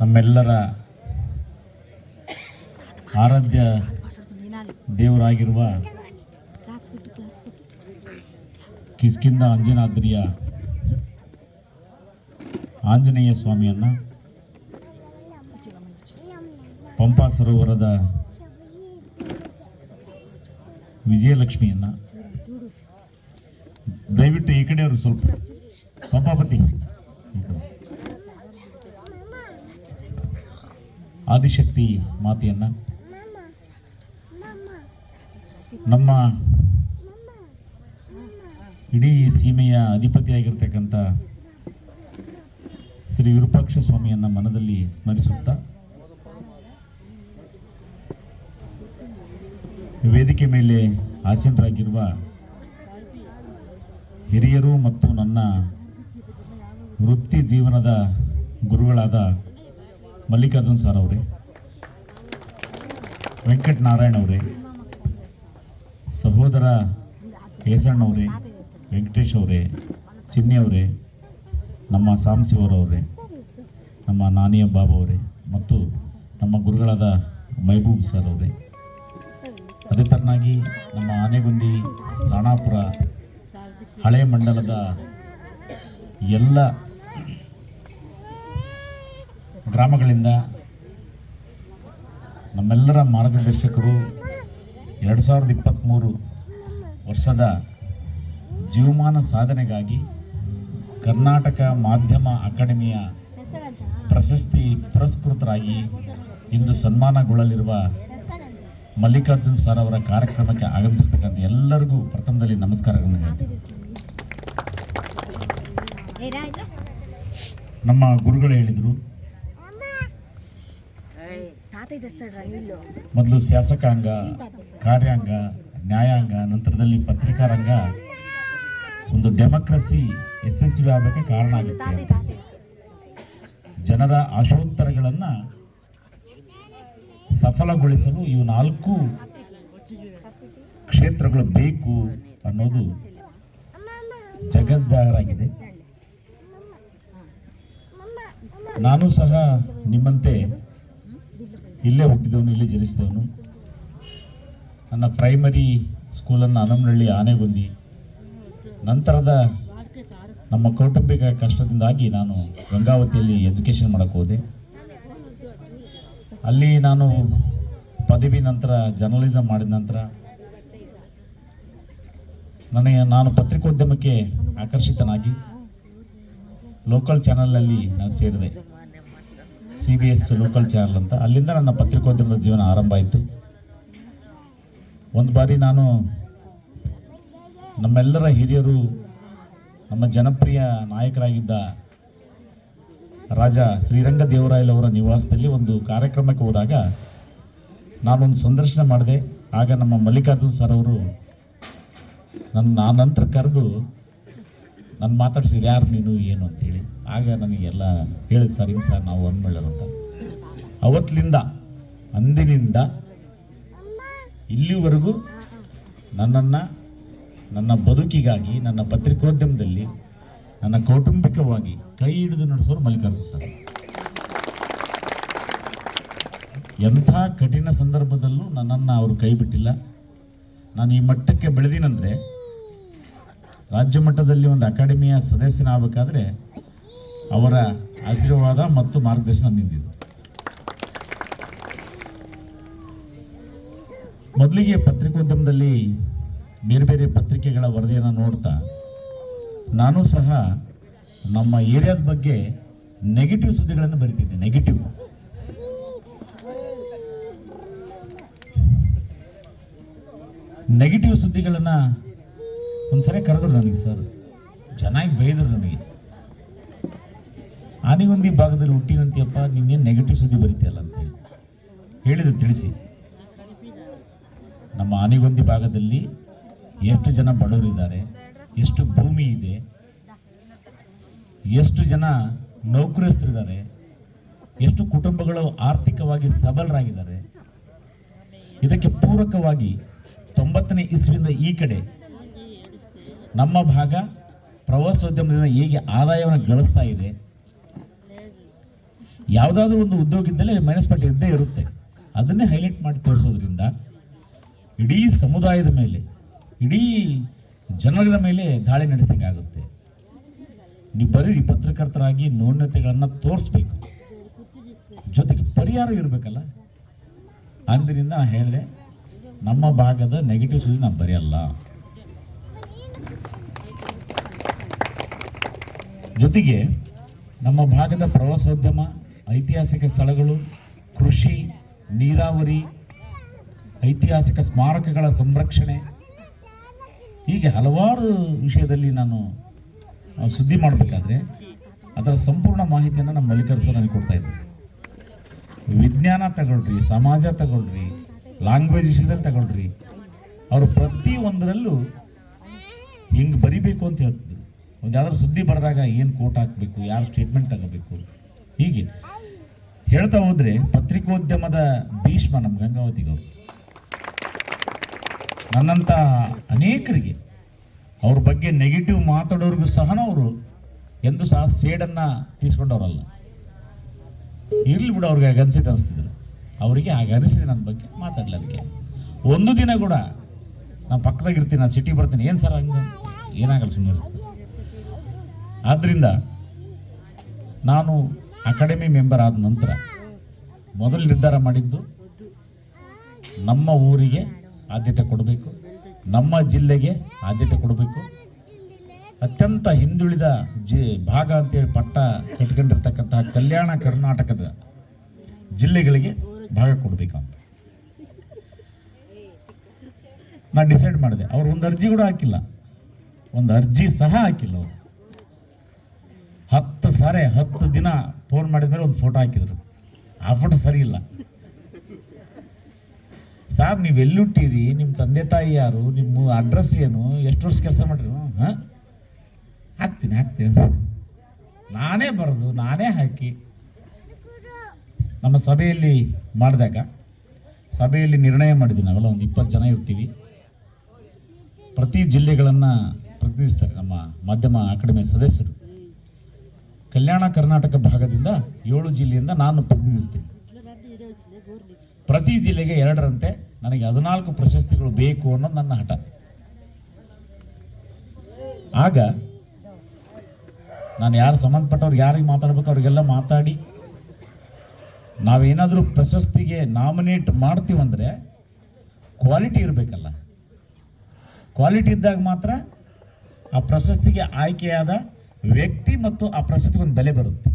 ನಮ್ಮೆಲ್ಲರ ಆರಾಧ್ಯ ದೇವರಾಗಿರುವ ಕಿಸ್ಕಿಂದ ಅಂಜನಾದ್ರಿಯ ಆಂಜನೇಯ ಸ್ವಾಮಿಯನ್ನು ಪಂಪಾ ಸರೋವರದ ವಿಜಯಲಕ್ಷ್ಮಿಯನ್ನು ದಯವಿಟ್ಟು ಈ ಕಡೆಯವರು ಸ್ವಲ್ಪ ಪಂಪಾಪತಿ ಈ ಕಡೆ. ಆದಿಶಕ್ತಿ ಮಾತೆಯನ್ನ. ನಮ್ಮ ಇಡೀ ಸೀಮೆಯ ಅಧಿಪತಿಯಾಗಿರ್ತಕ್ಕಂಥ ಶ್ರೀ ವಿರೂಪಾಕ್ಷ ಸ್ವಾಮಿಯನ್ನ ಮನದಲ್ಲಿ ಸ್ಮರಿಸುತ್ತಾ ವೇದಿಕೆ ಮೇಲೆ ಆಸೀನರಾಗಿರುವ ಹಿರಿಯರು ಮತ್ತು ನನ್ನ ವೃತ್ತಿ ಜೀವನದ ಗುರುಗಳಾದ ಮಲ್ಲಿಕಾರ್ಜುನ್ ಸರ್ ಅವರೇ, ವೆಂಕಟ್ ನಾರಾಯಣ್ ಅವರೇ, ಸಹೋದರ ಅವರೇ, ವೆಂಕಟೇಶ್ ಅವರೇ, ಚಿನ್ನಿ ಅವರೇ, ನಮ್ಮ ಸಾಂಸಿವರವರೇ ನಮ್ಮ ನಾನಿಯ ಬಾಬು ಅವರೇ, ಮತ್ತು ನಮ್ಮ ಗುರುಗಳಾದ ಮೈಬೂಬ್ ಸರ್ ಅವರೇ. ಅದೇ ಥರನಾಗಿ ನಮ್ಮ ಆನೆಗುಂದಿ, ಸಾಣಾಪುರ, ಹಳೆ ಮಂಡಲದ ಎಲ್ಲ ಗ್ರಾಮಗಳಿಂದ ನಮ್ಮೆಲ್ಲರ ಮಾರ್ಗದರ್ಶಕರು ಎರಡು ಸಾವಿರದ ಇಪ್ಪತ್ತ್ಮೂರು ವರ್ಷದ ಜೀವಮಾನ ಸಾಧನೆಗಾಗಿ ಕರ್ನಾಟಕ ಮಾಧ್ಯಮ ಅಕಾಡೆಮಿಯ ಪ್ರಶಸ್ತಿ ಪುರಸ್ಕೃತರಾಗಿ ಇಂದು ಸನ್ಮಾನಗೊಳ್ಳಲಿರುವ ಮಲ್ಲಿಕಾರ್ಜುನ್ ಸರ್ ಅವರ ಕಾರ್ಯಕ್ರಮಕ್ಕೆ ಆಗಮಿಸಿರ್ತಕ್ಕಂಥ ಎಲ್ಲರಿಗೂ ಪ್ರಥಮದಲ್ಲಿ ನಮಸ್ಕಾರಗಳನ್ನು ಹೇಳ್ತೀನಿ. ನಮ್ಮ ಗುರುಗಳು ಹೇಳಿದರು ಮೊದಲು ಶಾಸಕಾಂಗ, ಕಾರ್ಯಾಂಗ, ನ್ಯಾಯಾಂಗ, ನಂತರದಲ್ಲಿ ಪತ್ರಿಕಾರಂಗ ಒಂದು ಡೆಮೋಕ್ರಸಿ ಯಶಸ್ವಿ ಆಗಕ್ಕೆ ಕಾರಣ ಆಗುತ್ತೆ ಜನರ ಆಶೋತ್ತರಗಳನ್ನು ಸಫಲಗೊಳಿಸಲು ಇವು ನಾಲ್ಕು ಕ್ಷೇತ್ರಗಳು ಬೇಕು ಅನ್ನೋದು ಜಗಜ್ಜಾಹರಾಗಿದೆ. ನಾನು ಸಹ ನಿಮ್ಮಂತೆ ಇಲ್ಲೇ ಹುಟ್ಟಿದವನು, ಇಲ್ಲೇ ಜನಿಸಿದವನು. ನನ್ನ ಪ್ರೈಮರಿ ಸ್ಕೂಲನ್ನು ಹನಮನಹಳ್ಳಿ ಆನೆಗುಂದಿ. ನಂತರದ ನಮ್ಮ ಕೌಟುಂಬಿಕ ಕಷ್ಟದಿಂದಾಗಿ ನಾನು ಗಂಗಾವತಿಯಲ್ಲಿ ಎಜುಕೇಷನ್ ಮಾಡಕ್ಕೆ ಹೋದೆ. ಅಲ್ಲಿ ನಾನು ಪದವಿ ನಂತರ ಜರ್ನಲಿಸಮ್ ಮಾಡಿದ ನಂತರ ನನಗೆ ನಾನು ಪತ್ರಿಕೋದ್ಯಮಕ್ಕೆ ಆಕರ್ಷಿತನಾಗಿ ಲೋಕಲ್ ಚಾನಲ್ನಲ್ಲಿ ನಾನು ಸೇರಿದೆ. C B S local channel ಅಂತ. ಅಲ್ಲಿಂದ ನನ್ನ ಪತ್ರಿಕೋದ್ಯಮದ ಜೀವನ ಆರಂಭ ಆಯಿತು. ಒಂದು ಬಾರಿ ನಾನು ನಮ್ಮೆಲ್ಲರ ಹಿರಿಯರು, ನಮ್ಮ ಜನಪ್ರಿಯ ನಾಯಕರಾಗಿದ್ದ ರಾಜ ಶ್ರೀರಂಗ ದೇವರಾಯಲವರ ನಿವಾಸದಲ್ಲಿ ಒಂದು ಕಾರ್ಯಕ್ರಮಕ್ಕೆ ಹೋದಾಗ ನಾನೊಂದು ಸಂದರ್ಶನ ಮಾಡಿದೆ. ಆಗ ನಮ್ಮ ಮಲ್ಲಿಕಾರ್ಜುನ್ ಸರ್ ಅವರು ನನ್ನ ಆ ನಂತರ ಕರೆದು ನಾನು ಮಾತಾಡ್ಸಿದ್ರು ಯಾರು ನೀನು, ಏನು ಅಂತೇಳಿ ಆಗ ನನಗೆಲ್ಲ ಹೇಳಿದ್, ಸರ್, ಹಿಂಗೆ ಸರ್, ನಾವು ಅಂತ. ಅವತ್ತಿನಿಂದ ಅಂದಿನಿಂದ, ಇಲ್ಲಿವರೆಗೂ ನನ್ನನ್ನು, ನನ್ನ ಬದುಕಿಗಾಗಿ, ನನ್ನ ಪತ್ರಿಕೋದ್ಯಮದಲ್ಲಿ, ನನ್ನ ಕೌಟುಂಬಿಕವಾಗಿ ಕೈ ಹಿಡಿದು ನಡೆಸೋರು ಮಲ್ಲಿಕಾರ್ಜುನ ಸರ್. ಎಂಥ ಕಠಿಣ ಸಂದರ್ಭದಲ್ಲೂ ನನ್ನನ್ನು ಅವರು ಕೈ ಬಿಟ್ಟಿಲ್ಲ. ನಾನು ಈ ಮಟ್ಟಕ್ಕೆ ಬೆಳೆದಿನಂದರೆ ರಾಜ್ಯ ಮಟ್ಟದಲ್ಲಿ ಒಂದು ಅಕಾಡೆಮಿಯ ಸದಸ್ಯನಾಗಬೇಕಾದ್ರೆ ಅವರ ಆಶೀರ್ವಾದ ಮತ್ತು ಮಾರ್ಗದರ್ಶನ ನಿಂದಿದೆ ಮೊದಲಿಗೆ ಪತ್ರಿಕೋದ್ಯಮದಲ್ಲಿ ಬೇರೆ ಬೇರೆ ಪತ್ರಿಕೆಗಳ ವರದಿಯನ್ನು ನೋಡ್ತಾ, ನಾನು ಸಹ ನಮ್ಮ ಏರಿಯಾದ ಬಗ್ಗೆ ನೆಗೆಟಿವ್ ಸುದ್ದಿಗಳನ್ನು ಬರಿತಿದ್ದೆ ನೆಗೆಟಿವ್ ನೆಗೆಟಿವ್ ಸುದ್ದಿಗಳನ್ನು ಒಂದ್ಸರಿ ಕರೆದ್ರು ನನಗೆ, ಸರ್, ಚೆನ್ನಾಗಿ ಬೈದರು ನನಗೆ. ಆನೆಗೊಂದಿ ಭಾಗದಲ್ಲಿ ಹುಟ್ಟಿನಂತೀಯಪ್ಪ ನಿನ್ನೇನು ನೆಗೆಟಿವ್ ಸುದ್ದಿ ಬರೀತಿಯಲ್ಲ ಅಂತೇಳಿ ಹೇಳಿದ್ರು, ತಿಳಿಸಿ. ನಮ್ಮ ಆನೆಗೊಂದಿ ಭಾಗದಲ್ಲಿ ಎಷ್ಟು ಜನ ಬಡವರಿದ್ದಾರೆ, ಎಷ್ಟು ಭೂಮಿ ಇದೆ, ಎಷ್ಟು ಜನ ನೌಕರಸ್ಥರಿದ್ದಾರೆ, ಎಷ್ಟು ಕುಟುಂಬಗಳು ಆರ್ಥಿಕವಾಗಿ ಸಬಲರಾಗಿದ್ದಾರೆ. ಇದಕ್ಕೆ ಪೂರಕವಾಗಿ ತೊಂಬತ್ತನೇ ಇಸ್ವಿಯಿಂದ ಈ ಕಡೆ ನಮ್ಮ ಭಾಗ ಪ್ರವಾಸೋದ್ಯಮದಿಂದ ಹೇಗೆ ಆದಾಯವನ್ನು ಗಳಿಸ್ತಾ ಇದೆ? ಯಾವುದಾದ್ರೂ ಒಂದು ಉದ್ಯೋಗ ಮೈನಸ್ ಪಾಯಿಂಟ್ ಇದ್ದೇ ಇರುತ್ತೆ. ಅದನ್ನೇ ಹೈಲೈಟ್ ಮಾಡಿ ತೋರಿಸೋದ್ರಿಂದ ಇಡೀ ಸಮುದಾಯದ ಮೇಲೆ, ಇಡೀ ಜನಗಳ ಮೇಲೆ ದಾಳಿ ನಡೆಸಿದಂಗೆ ಆಗುತ್ತೆ ನೀವು ಬರೀ ಪತ್ರಕರ್ತರಾಗಿ ನ್ಯೂನತೆಗಳನ್ನು ತೋರಿಸ್ಬೇಕು. ಜೊತೆಗೆ ಪರಿಹಾರ ಇರಬೇಕಲ್ಲ? ಅಂದಿನಿಂದ ನಾನು ಹೇಳಿದೆ, ನಮ್ಮ ಭಾಗದ ನೆಗೆಟಿವ್ ಸುದ್ದಿ ನಾನು ಬರೆಯಲ್ಲ. ಜೊತೆಗೆ ನಮ್ಮ ಭಾಗದ ಪ್ರವಾಸೋದ್ಯಮ, ಐತಿಹಾಸಿಕ ಸ್ಥಳಗಳು, ಕೃಷಿ, ನೀರಾವರಿ, ಐತಿಹಾಸಿಕ ಸ್ಮಾರಕಗಳ ಸಂರಕ್ಷಣೆ, ಹೀಗೆ ಹಲವಾರು ವಿಷಯದಲ್ಲಿ ನಾನು ಸುದ್ದಿ ಮಾಡಬೇಕಾದ್ರೆ ಅದರ ಸಂಪೂರ್ಣ ಮಾಹಿತಿಯನ್ನು ನಮ್ಮ ಮಲ್ಲಿಕಾರ್ಜ ನನಗೆ ಕೊಡ್ತಾ ಇದ್ದೆ ವಿಜ್ಞಾನ ತಗೊಳ್ರಿ, ಸಮಾಜ ತಗೊಳ್ರಿ ಲ್ಯಾಂಗ್ವೇಜ್ ವಿಷಯದಲ್ಲಿ ತಗೊಳ್ರಿ, ಅವರು ಪ್ರತಿ ಒಂದರಲ್ಲೂ ಹಿಂಗೆ ಬರಿಬೇಕು ಅಂತ ಹೇಳ್ತಿದ್ರು. ಒಂದು ಯಾವ್ದಾದ್ರು ಸುದ್ದಿ ಬರೆದಾಗ ಏನು ಕೋಟ್ ಹಾಕಬೇಕು, ಯಾರು ಸ್ಟೇಟ್ಮೆಂಟ್ ತಗೋಬೇಕು? ಹೀಗೆ. ಹೇಳ್ತಾ ಹೋದರೆ ಪತ್ರಿಕೋದ್ಯಮದ ಭೀಷ್ಮ ನಮ್ಮ ಗಂಗಾವತಿಗವರು ನನ್ನಂಥ ಅನೇಕರಿಗೆ ಅವ್ರ ಬಗ್ಗೆ ನೆಗೆಟಿವ್ ಮಾತಾಡೋರಿಗೂ ಸಹ ಅವರು ಎಂದು ಸಹ ಸೇಡನ್ನು ತೀರಿಸ್ಕೊಂಡವರಲ್ಲ. ಇರಲಿ ಬಿಡು ಅವ್ರಿಗೆ ಹಾಗೆ ಅನಿಸ್ತಿದ್ರು. ಅವರಿಗೆ ಆಗ ಅನಿಸಿದೆ ನನ್ನ ಬಗ್ಗೆ ಮಾತಾಡಲಿ ಅದಕ್ಕೆ ಒಂದು ದಿನ ಕೂಡ ನಾನು ಪಕ್ಕದಾಗಿರ್ತೀನಿ ನಾನು ಸಿಟಿ ಬರ್ತೀನಿ. ಏನು ಸರ್ ಹಂಗೆ? ಏನಾಗಲ್ಲ ಸುಮ್ಮನೆ ಆದ್ದರಿಂದ ನಾನು ಅಕಾಡೆಮಿ ಮೆಂಬರ್ ಆದ ನಂತರ ಮೊದಲು ನಿರ್ಧಾರ ಮಾಡಿದ್ದು ನಮ್ಮ ಊರಿಗೆ ಆದ್ಯತೆ ಕೊಡಬೇಕು, ನಮ್ಮ ಜಿಲ್ಲೆಗೆ ಆದ್ಯತೆ ಕೊಡಬೇಕು. ಅತ್ಯಂತ ಹಿಂದುಳಿದ ಜಿ, ಭಾಗ ಅಂತೇಳಿ ಪಟ್ಟ ಕಟ್ಕೊಂಡಿರ್ತಕ್ಕಂತಹ ಕಲ್ಯಾಣ ಕರ್ನಾಟಕದ ಜಿಲ್ಲೆಗಳಿಗೆ ಭಾಗ ಕೊಡಬೇಕಂತ. ನಾನು ಡಿಸೈಡ್ ಮಾಡಿದೆ, ಅವ್ರು ಒಂದು ಅರ್ಜಿ ಕೂಡ ಹಾಕಿಲ್ಲ. ಒಂದು ಅರ್ಜಿ ಸಹ ಹಾಕಿಲ್ಲ ಅವರು. ಹತ್ತು ಸಾರಿ, ಹತ್ತು ದಿನ ಫೋನ್ ಮಾಡಿದ ಮೇಲೆ ಒಂದು ಫೋಟೋ ಹಾಕಿದ್ರು. ಆ ಫೋಟೋ ಸರಿ ಇಲ್ಲ. ಸಾರ್ ನೀವು ಎಲ್ಲಿಟ್ಟಿರಿ ನಿಮ್ಮ ತಂದೆ ತಾಯಿ ಯಾರು? ನಿಮ್ಮ ಅಡ್ರೆಸ್ ಏನು? ಎಷ್ಟು ವರ್ಷ ಕೆಲಸ ಮಾಡಿರಿ? ಹಾಂ? ಹಾಕ್ತೀನಿ ಹಾಕ್ತೀನಿ. ನಾನೇ ಬರೋದು, ನಾನೇ ಹಾಕಿ. ನಮ್ಮ ಸಭೆಯಲ್ಲಿ ಮಾಡಿದಾಗ, ಸಭೆಯಲ್ಲಿ ನಿರ್ಣಯ ಮಾಡಿದ್ವಿ ನಾವೆಲ್ಲ, ಒಂದು ಇಪ್ಪತ್ತು ಜನ ಇರ್ತೀವಿ. ಪ್ರತಿ ಜಿಲ್ಲೆಗಳನ್ನು ಪ್ರತಿನಿಧಿಸ್ತಾರೆ ನಮ್ಮ ಮಾಧ್ಯಮ ಅಕಾಡೆಮಿ ಸದಸ್ಯರು. ಕಲ್ಯಾಣ ಕರ್ನಾಟಕ ಭಾಗದಿಂದ ಏಳು ಜಿಲ್ಲೆಯಿಂದ ನಾನು ಪ್ರತಿನಿಧಿಸ್ತೀನಿ. ಪ್ರತಿ ಜಿಲ್ಲೆಗೆ ಎರಡರಂತೆ ನನಗೆ ಹದಿನಾಲ್ಕು ಪ್ರಶಸ್ತಿಗಳು ಬೇಕು ಅನ್ನೋದು ನನ್ನ ಹಠ. ಆಗ ನಾನು ಯಾರು ಸಂಬಂಧಪಟ್ಟವ್ರು, ಯಾರಿಗೆ ಮಾತಾಡ್ಬೇಕು ಅವ್ರಿಗೆಲ್ಲ ಮಾತಾಡಿ, ನಾವೇನಾದರೂ ಪ್ರಶಸ್ತಿಗೆ ನಾಮಿನೇಟ್ ಮಾಡ್ತೀವಂದರೆ ಕ್ವಾಲಿಟಿ ಇರಬೇಕಲ್ಲ. ಕ್ವಾಲಿಟಿ ಇದ್ದಾಗ ಮಾತ್ರ ಆ ಪ್ರಶಸ್ತಿಗೆ ಆಯ್ಕೆಯಾದ ವ್ಯಕ್ತಿ ಮತ್ತು ಆ ಪ್ರಸ್ತುತ ಒಂದು ಬೆಲೆ ಬರುತ್ತೆ.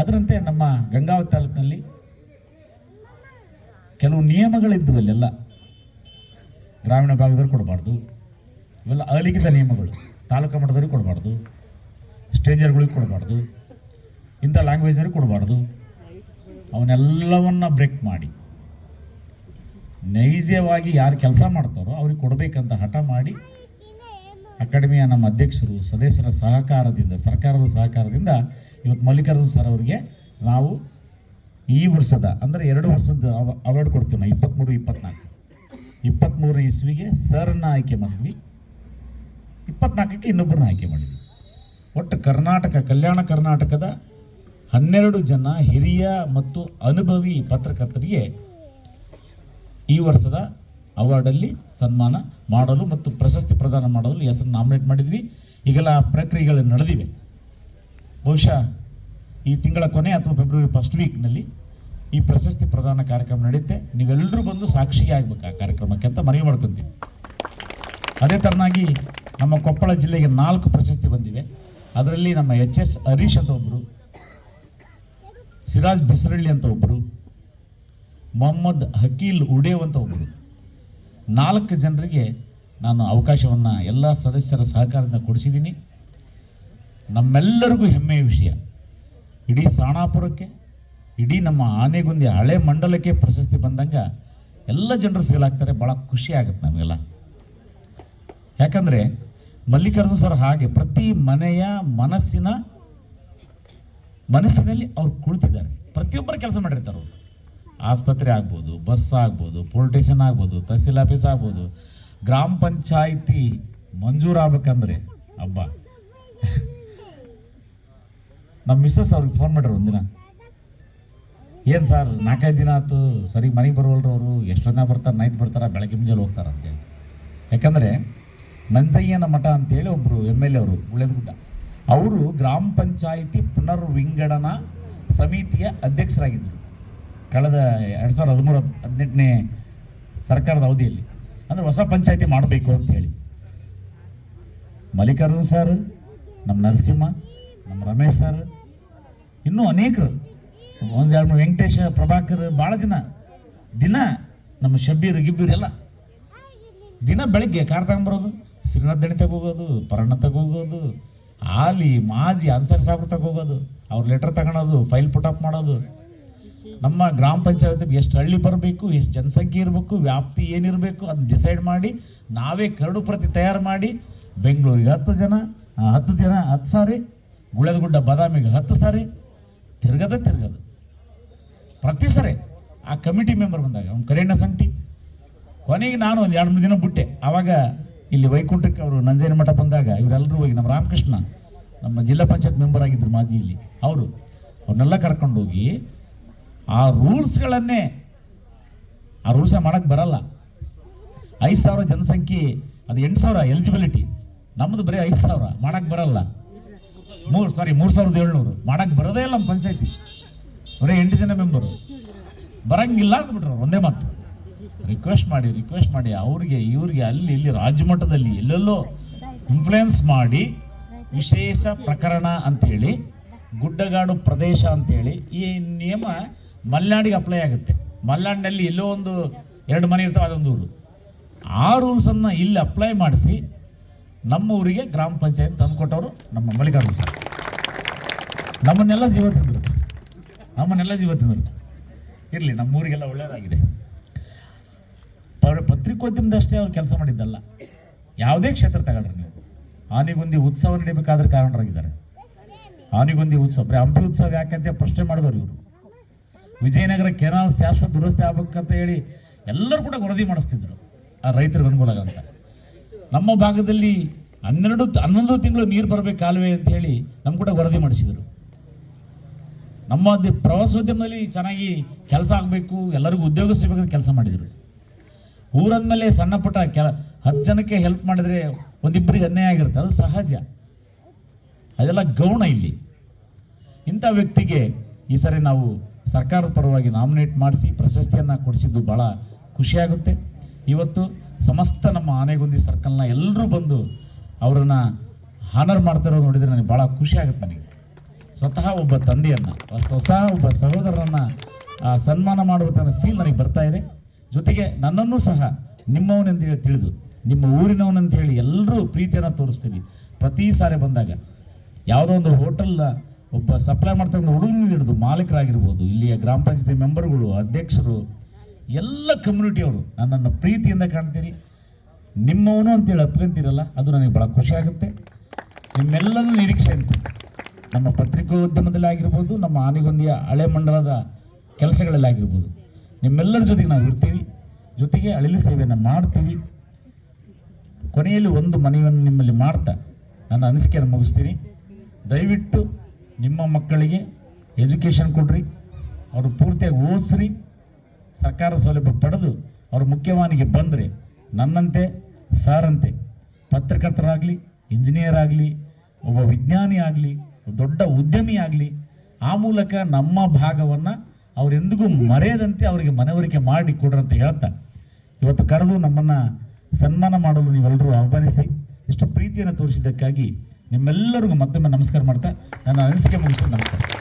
ಅದರಂತೆ ನಮ್ಮ ಗಂಗಾವತಿ ತಾಲೂಕಿನಲ್ಲಿ ಕೆಲವು ನಿಯಮಗಳಿದ್ದವು ಅಲ್ಲೆಲ್ಲ ಗ್ರಾಮೀಣ ಭಾಗದವ್ರು ಕೊಡಬಾರ್ದು, ಇವೆಲ್ಲ ಅಲಿಖಿತ ನಿಯಮಗಳು. ತಾಲೂಕು ಮಟ್ಟದವ್ರಿಗೆ ಕೊಡಬಾರ್ದು, ಸ್ಟ್ರೇಂಜರ್ಗಳಿಗೆ ಕೊಡಬಾರ್ದು, ಇಂಥ ಲ್ಯಾಂಗ್ವೇಜ್ನವ್ರಿಗೆ ಕೊಡಬಾರ್ದು. ಅವನ್ನೆಲ್ಲವನ್ನ ಬ್ರೇಕ್ ಮಾಡಿ, ನೈಜವಾಗಿ ಯಾರು ಕೆಲಸ ಮಾಡ್ತಾರೋ ಅವ್ರಿಗೆ ಕೊಡಬೇಕಂತ ಹಠ ಮಾಡಿ ಅಕಾಡೆಮಿಯ ನಮ್ಮ ಅಧ್ಯಕ್ಷರು ಸದಸ್ಯರ ಸಹಕಾರದಿಂದ, ಸರ್ಕಾರದ ಸಹಕಾರದಿಂದ ಇವತ್ತು ಮಲ್ಲಿಕಾರ್ಜುನ್ ಸರ್ ಅವರಿಗೆ ನಾವು ಈ ವರ್ಷದ, ಅಂದರೆ ಎರಡು ವರ್ಷದ ಅವಾರ್ಡ್ ಕೊಡ್ತೀವಿ ನಾವು ಇಪ್ಪತ್ತ್ಮೂರು ಇಪ್ಪತ್ನಾಲ್ಕು. ಇಪ್ಪತ್ತ್ಮೂರನೇ ಇಸ್ವಿಗೆ ಸರ್ನ ಆಯ್ಕೆ ಮಾಡಿದ್ವಿ. ಇಪ್ಪತ್ನಾಲ್ಕಕ್ಕೆ ಇನ್ನೊಬ್ಬರನ್ನ ಆಯ್ಕೆ ಮಾಡಿದ್ವಿ. ಒಟ್ಟು ಕರ್ನಾಟಕ, ಕಲ್ಯಾಣ ಕರ್ನಾಟಕದ ಹನ್ನೆರಡು ಜನ ಹಿರಿಯ ಮತ್ತು ಅನುಭವಿ ಪತ್ರಕರ್ತರಿಗೆ ಈ ವರ್ಷದ ಅವಾರ್ಡಲ್ಲಿ ಸನ್ಮಾನ ಮಾಡಲು ಮತ್ತು ಪ್ರಶಸ್ತಿ ಪ್ರದಾನ ಮಾಡಲು ಹೆಸರು ನಾಮಿನೇಟ್ ಮಾಡಿದ್ವಿ. ಈಗೆಲ್ಲ ಪ್ರಕ್ರಿಯೆಗಳು ನಡೆದಿವೆ. ಬಹುಶಃ ಈ ತಿಂಗಳ ಕೊನೆ ಅಥವಾ ಫೆಬ್ರವರಿ ಫಸ್ಟ್ ವೀಕ್ನಲ್ಲಿ ಈ ಪ್ರಶಸ್ತಿ ಪ್ರದಾನ ಕಾರ್ಯಕ್ರಮ ನಡೆಯುತ್ತೆ. ನೀವೆಲ್ಲರೂ ಬಂದು ಸಾಕ್ಷಿಯಾಗಬೇಕು ಆ ಕಾರ್ಯಕ್ರಮಕ್ಕೆ ಅಂತ ಮನವಿ ಮಾಡ್ಕೊತೀವಿ. ಅದೇ ತರನಾಗಿ ನಮ್ಮ ಕೊಪ್ಪಳ ಜಿಲ್ಲೆಗೆ ನಾಲ್ಕು ಪ್ರಶಸ್ತಿ ಬಂದಿವೆ. ಅದರಲ್ಲಿ ನಮ್ಮ ಎಚ್ ಎಸ್ ಹರೀಶ್ ಅಂತ ಒಬ್ಬರು ಸಿರಾಜ್ ಬಿಸರಳ್ಳಿ ಅಂತ ಒಬ್ಬರು ಮೊಹಮ್ಮದ್ ಹಕೀಲ್ ಉಡೇವ್ ಅಂತ ಒಬ್ಬರು ನಾಲ್ಕು ಜನರಿಗೆ ನಾನು ಅವಕಾಶವನ್ನು ಎಲ್ಲ ಸದಸ್ಯರ ಸಹಕಾರದಿಂದ ಕೊಡಿಸಿದ್ದೀನಿ. ನಮ್ಮೆಲ್ಲರಿಗೂ ಹೆಮ್ಮೆಯ ವಿಷಯ. ಇಡೀ ಸಾಣಾಪುರಕ್ಕೆ, ಇಡೀ ನಮ್ಮ ಆನೆಗುಂದಿ ಹಳೆ ಮಂಡಲಕ್ಕೆ ಪ್ರಶಸ್ತಿ ಬಂದಂಗೆ ಎಲ್ಲ ಜನರು ಫೀಲ್ ಆಗ್ತಾರೆ ಭಾಳ ಖುಷಿ ಆಗುತ್ತೆ ನಮಗೆಲ್ಲ. ಯಾಕಂದರೆ ಮಲ್ಲಿಕಾರ್ಜುನ ಸರ್ ಹಾಗೆ ಪ್ರತಿ ಮನೆಯ ಮನಸ್ಸಿನ ಮನಸ್ಸಿನಲ್ಲಿ ಅವ್ರು ಕುಳಿತಿದ್ದಾರೆ. ಪ್ರತಿಯೊಬ್ಬರು ಕೆಲಸ ಮಾಡಿರ್ತಾರೆ ಅವರು. ಆಸ್ಪತ್ರೆ ಆಗ್ಬೋದು ಬಸ್ ಆಗ್ಬೋದು ಪೋಲ್ ಸ್ಟೇಷನ್ ಆಗ್ಬೋದು, ತಹಸೀಲ್ ಆಫೀಸ್ ಆಗ್ಬೋದು. ಗ್ರಾಮ ಪಂಚಾಯಿತಿ ಮಂಜೂರಾಗಬೇಕಂದ್ರೆ ಹಬ್ಬ. ನಮ್ಮ ಮಿಸ್ಸಸ್ ಅವ್ರಿಗೆ ಫೋನ್ ಮಾಡ್ರಿ ಒಂದಿನ. ಏನು ಸರ್ ನಾಲ್ಕೈದು ದಿನ ಆಯ್ತು, ಸರಿ ಮನೆಗೆ ಬರೋಲ್ರು ಅವರು ಎಷ್ಟೊಂದ ಬರ್ತಾರೆ ನೈಟ್ ಬರ್ತಾರೆ, ಬೆಳಗ್ಗೆ ಮುಂಜಾನೆ ಹೋಗ್ತಾರೆ ಅಂತೇಳಿ ಯಾಕಂದರೆ, ನಂಜಯ್ಯನ ಮಠ ಅಂತೇಳಿ ಒಬ್ಬರು ಎಂ ಎಲ್ ಎ ಅವರು ಉಳೆದಗುಡ್ಡ ಅವರು ಗ್ರಾಮ ಪಂಚಾಯಿತಿ ಪುನರ್ವಿಂಗಡನಾ ಸಮಿತಿಯ ಅಧ್ಯಕ್ಷರಾಗಿದ್ದರು ಕಳೆದ ಎರಡು ಸಾವಿರದ ಹದಿಮೂರು ಹದಿನೆಂಟನೇ ಸರ್ಕಾರದ ಅವಧಿಯಲ್ಲಿ. ಅಂದರೆ ಹೊಸ ಪಂಚಾಯಿತಿ ಮಾಡಬೇಕು ಅಂತೇಳಿ ಮಲ್ಲಿಕಾರ್ಜುನ್ ಸರ್, ನಮ್ಮ ನರಸಿಂಹ, ನಮ್ಮ ರಮೇಶ್ ಸರ್, ಇನ್ನೂ ಅನೇಕರು. ಒಂದು ಎರಡು ವೆಂಕಟೇಶ, ಪ್ರಭಾಕರ್ ಭಾಳ ಜನ ದಿನ ನಮ್ಮ ಶಬ್ಬೀರ್, ಗಿಬ್ಬೀರ್ ಎಲ್ಲ ದಿನ ಬೆಳಗ್ಗೆ ಕಾರ್ ತಗೊಂಬರೋದು, ಶ್ರೀನಾಥ್ ದಣಿ ತಗೋಗೋದು, ಪರಣ್ಣ ತಗೋಗೋದು ಆಲಿ ಮಾಜಿ ಅನ್ಸರ್ ಸಾಬ್ರು ತಗೋಗೋದು, ಅವ್ರ ಲೆಟರ್ ತಗೊಳೋದು ಫೈಲ್ ಪುಟಪ್ ಮಾಡೋದು. ನಮ್ಮ ಗ್ರಾಮ ಪಂಚಾಯತ್ ಎಷ್ಟು ಹಳ್ಳಿ ಬರಬೇಕು, ಎಷ್ಟು ಜನಸಂಖ್ಯೆ ಇರಬೇಕು, ವ್ಯಾಪ್ತಿ ಏನಿರಬೇಕು ಅದನ್ನ ಡಿಸೈಡ್ ಮಾಡಿ, ನಾವೇ ಕರಡು ಪ್ರತಿ ತಯಾರು ಮಾಡಿ, ಬೆಂಗಳೂರಿಗೆ ಹತ್ತು ಜನ ಹತ್ತು ಜನ, ಹತ್ತು ಸಾರಿ ಗುಳದಗುಡ್ಡ ಬಾದಾಮಿಗೆ ಹತ್ತು ಸಾರಿ, ತಿರ್ಗದ ತಿರ್ಗದ. ಪ್ರತಿ ಸರಿ ಆ ಕಮಿಟಿ ಮೆಂಬರ್ ಬಂದಾಗ, ಅವ್ನು ಕರೆಯಣ್ಣ ಸಂಗಟಿ ಕೊನೆಗೆ ನಾನು ಒಂದು ಎರಡು ಮೂರು ದಿನ ಬಿಟ್ಟೆ. ಆವಾಗ ಇಲ್ಲಿ ವೈಕುಂಠಕ್ಕೆ ಅವರು ನಂಜನ ಮಠ ಬಂದಾಗ ಇವರೆಲ್ಲರೂ ಹೋಗಿ ನಮ್ಮ ರಾಮಕೃಷ್ಣ, ನಮ್ಮ ಜಿಲ್ಲಾ ಪಂಚಾಯತ್ ಮೆಂಬರ್ ಆಗಿದ್ದರು ಮಾಜಿ ಇಲ್ಲಿ, ಅವರು. ಅವ್ರನ್ನೆಲ್ಲ ಕರ್ಕೊಂಡೋಗಿ ಆ ರೂಲ್ಸ್ಗಳನ್ನೇ ಆ ರೂಲ್ಸ್ ಮಾಡೋಕ್ಕೆ ಬರಲ್ಲ. ಐದು ಸಾವಿರ ಜನಸಂಖ್ಯೆ, ಅದು ಎಂಟು ಸಾವಿರ ಎಲಿಜಿಬಿಲಿಟಿ. ನಮ್ಮದು ಬರೀ ಐದು ಸಾವಿರ ಮಾಡೋಕ್ಕೆ ಬರಲ್ಲ. ಮೂರು ಸಾರಿ ಮೂರು ಸಾವಿರದ ಏಳ್ನೂರು. ಮಾಡೋಕ್ಕೆ ಬರೋದೇ ಇಲ್ಲ ನಮ್ಮ ಪಂಚಾಯತಿ. ಬರೀ ಎಂಟು ಜನ ಮೆಂಬರು ಬರಂಗಿಲ್ಲ ಅಂದ್ಬಿಟ್ರು ಒಂದೇ ಮಾತು. ರಿಕ್ವೆಸ್ಟ್ ಮಾಡಿ ರಿಕ್ವೆಸ್ಟ್ ಮಾಡಿ, ಅವ್ರಿಗೆ, ಇವ್ರಿಗೆ, ಅಲ್ಲಿ, ಇಲ್ಲಿ ರಾಜ್ಯ ಮಟ್ಟದಲ್ಲಿ ಎಲ್ಲೆಲ್ಲೋ ಇನ್ಫ್ಲುಯೆನ್ಸ್ ಮಾಡಿ ವಿಶೇಷ ಪ್ರಕರಣ ಅಂತೇಳಿ, ಗುಡ್ಡಗಾಡು ಪ್ರದೇಶ ಅಂತೇಳಿ, ಈ ನಿಯಮ ಮಲೆನಾಡಿಗೆ ಅಪ್ಲೈ ಆಗುತ್ತೆ. ಮಲೆನಾಡಿನಲ್ಲಿ ಎಲ್ಲೋ ಒಂದು ಎರಡು ಮನೆ ಇರ್ತವೆ, ಅದೊಂದು ಊರು. ಆ ರೂಲ್ಸನ್ನು ಇಲ್ಲಿ ಅಪ್ಲೈ ಮಾಡಿಸಿ ನಮ್ಮ ಊರಿಗೆ ಗ್ರಾಮ ಪಂಚಾಯತ್ ತಂದುಕೊಟ್ಟವರು ನಮ್ಮ ಮಲ್ಲಿಕಾರ್ಜುನ ಸರ್. ನಮ್ಮನ್ನೆಲ್ಲ ಜೀವ ತಿಂದರು. ನಮ್ಮನ್ನೆಲ್ಲ ಜೀವ ತಿಂದರು. ಇರಲಿ, ನಮ್ಮ ಊರಿಗೆಲ್ಲ ಒಳ್ಳೆಯದಾಗಿದೆ ಅವರ ಪತ್ರಿಕೋದ್ಯಮದಷ್ಟೇ ಅವ್ರು ಕೆಲಸ ಮಾಡಿದ್ದಲ್ಲ. ಯಾವುದೇ ಕ್ಷೇತ್ರ ತಗೊಳ್ರಿ ನೀವು. ಆನೆಗುಂದಿ ಉತ್ಸವ ನಡೀಬೇಕಾದ್ರೆ ಕಾರಣರಾಗಿದ್ದಾರೆ. ಆನೆಗುಂದಿ ಉತ್ಸವ ಬರೀ ಹಂಪಿ ಉತ್ಸವ ಯಾಕಂತ ಪ್ರಶ್ನೆ ಮಾಡಿದವರು ಇವರು. ವಿಜಯನಗರ ಕೆನಾಲ್ ಶಾಶ್ವತ ದುರಸ್ತಿ ಆಗ್ಬೇಕಂತ ಹೇಳಿ ಎಲ್ಲರೂ ಕೂಡ ವರದಿ ಮಾಡಿಸ್ತಿದ್ರು ಆ ರೈತರಿಗೆ ಅನುಕೂಲ ಅಂತ ನಮ್ಮ ಭಾಗದಲ್ಲಿ ಹನ್ನೆರಡು ಹನ್ನೊಂದು ತಿಂಗಳು ನೀರು ಬರಬೇಕು ಕಾಲುವೆ ಅಂತ ಹೇಳಿ ನಮ್ಮ ಕೂಡ ವರದಿ ಮಾಡಿಸಿದರು. ನಮ್ಮ ಪ್ರವಾಸೋದ್ಯಮದಲ್ಲಿ ಚೆನ್ನಾಗಿ ಕೆಲಸ ಆಗಬೇಕು, ಎಲ್ಲರಿಗೂ ಉದ್ಯೋಗ ಸಿಗಬೇಕಂತ ಕೆಲಸ ಮಾಡಿದರು. ಊರಂದಮೇಲೆ ಸಣ್ಣ ಪುಟ್ಟ ಕೆಲ ಹತ್ತು ಜನಕ್ಕೆ ಹೆಲ್ಪ್ ಮಾಡಿದರೆ ಒಂದಿಬ್ಬರಿಗೆ ಅನ್ಯಾಯ ಆಗಿರುತ್ತೆ. ಅದು ಸಹಜ. ಅದೆಲ್ಲ ಗೌಣ ಇಲ್ಲಿ. ಇಂಥ ವ್ಯಕ್ತಿಗೆ ಈ ಸರಿ ನಾವು ಸರ್ಕಾರದ ಪರವಾಗಿ ನಾಮಿನೇಟ್ ಮಾಡಿಸಿ ಪ್ರಶಸ್ತಿಯನ್ನು ಕೊಡಿಸಿದ್ದು ಭಾಳ ಖುಷಿಯಾಗುತ್ತೆ. ಇವತ್ತು ಸಮಸ್ತ ನಮ್ಮ ಆನೆಗುಂದಿ ಸರ್ಕಲ್ನ ಎಲ್ಲರೂ ಬಂದು ಅವರನ್ನು ಹಾನರ್ ಮಾಡ್ತಿರೋದು ನೋಡಿದರೆ ನನಗೆ ಭಾಳ ಖುಷಿ ಆಗುತ್ತೆ ನನಗೆ. ಸ್ವತಃ ಒಬ್ಬ ತಂದೆಯನ್ನು, ಸ್ವತಃ ಒಬ್ಬ ಸಹೋದರರನ್ನು ಸನ್ಮಾನ ಮಾಡಬೇಕನ್ನೋ ಫೀಲ್ ನನಗೆ ಬರ್ತಾ ಇದೆ. ಜೊತೆಗೆ ನನ್ನನ್ನು ಸಹ ನಿಮ್ಮವನೆಂದು ಹೇಳಿ ತಿಳಿದು, ನಿಮ್ಮ ಊರಿನವನಂತ ಹೇಳಿ ಎಲ್ಲರೂ ಪ್ರೀತಿಯನ್ನು ತೋರಿಸ್ತೀನಿ. ಪ್ರತಿ ಸಾರಿ ಬಂದಾಗ ಯಾವುದೋ ಒಂದು ಹೋಟೆಲ್ ಒಬ್ಬ ಸಪ್ಲೈ ಮಾಡ್ತಕ್ಕಂಥ ಹುಡುಗನ ಹಿಡಿದು ಮಾಲೀಕರಾಗಿರ್ಬೋದು, ಇಲ್ಲಿಯ ಗ್ರಾಮ ಪಂಚಾಯತಿ ಮೆಂಬರ್ಗಳು, ಅಧ್ಯಕ್ಷರು, ಎಲ್ಲ ಕಮ್ಯುನಿಟಿಯವರು ನನ್ನನ್ನು ಪ್ರೀತಿಯಿಂದ ಕಾಣ್ತೀರಿ. ನಿಮ್ಮವನು ಅಂತೇಳಿ ಅಪ್ಕೊಂತೀರಲ್ಲ ಅದು ನನಗೆ ಭಾಳ ಖುಷಿ ಆಗುತ್ತೆ. ನಿಮ್ಮೆಲ್ಲರೂ ನಿರೀಕ್ಷೆ ಅಂತ. ನಮ್ಮ ಪತ್ರಿಕೋದ್ಯಮದಲ್ಲಿ ಆಗಿರ್ಬೋದು, ನಮ್ಮ ಆನೆಗೊಂದಿಯ ಹಳೆ ಮಂಡಲದ ಕೆಲಸಗಳಲ್ಲಿ ಆಗಿರ್ಬೋದು. ನಿಮ್ಮೆಲ್ಲರ ಜೊತೆಗೆ ನಾವು ಇರ್ತೀವಿ. ಜೊತೆಗೆ ಅಳಿಲು ಸೇವೆಯನ್ನು ಮಾಡ್ತೀವಿ. ಕೊನೆಯಲ್ಲಿ ಒಂದು ಮನೆಯನ್ನು ನಿಮ್ಮಲ್ಲಿ ಮಾಡ್ತಾ ನನ್ನ ಅನಿಸಿಕೆಯನ್ನು ಮುಗಿಸ್ತೀನಿ. ದಯವಿಟ್ಟು ನಿಮ್ಮ ಮಕ್ಕಳಿಗೆ ಎಜುಕೇಷನ್ ಕೊಡ್ರಿ. ಅವರು ಪೂರ್ತಿಯಾಗಿ ಓದಿಸ್ರಿ. ಸರ್ಕಾರ ಸೌಲಭ್ಯ ಪಡೆದು ಅವರು ಮುಖ್ಯವಾನಿಗೆ ಬಂದರೆ ನನ್ನಂತೆ, ಸಾರಂತೆ ಪತ್ರಕರ್ತರಾಗಲಿ ಇಂಜಿನಿಯರ್ ಆಗಲಿ, ಒಬ್ಬ ವಿಜ್ಞಾನಿ ಆಗಲಿ, ದೊಡ್ಡ ಉದ್ಯಮಿ ಆಗಲಿ, ಆ ಮೂಲಕ ನಮ್ಮ ಭಾಗವನ್ನು ಅವರೆಂದಿಗೂ ಮರೆಯದಂತೆ ಅವರಿಗೆ ಮನವರಿಕೆ ಮಾಡಿ ಕೊಡ್ರಿ ಅಂತ ಹೇಳ್ತಾ. ಇವತ್ತು ಕರೆದು ನಮ್ಮನ್ನು ಸನ್ಮಾನ ಮಾಡಲು ನೀವೆಲ್ಲರೂ ಆಹ್ವಾನಿಸಿ, ಇಷ್ಟು ಪ್ರೀತಿಯನ್ನು ತೋರಿಸಿದ್ದಕ್ಕಾಗಿ ನಿಮ್ಮೆಲ್ಲರಿಗೂ ಮತ್ತೊಮ್ಮೆ ನಮಸ್ಕಾರ ಮಾಡ್ತಾ ನನ್ನ ಅನಿಸಿಕೆ ಮುಗಿಸಿ ನಮಸ್ಕಾರ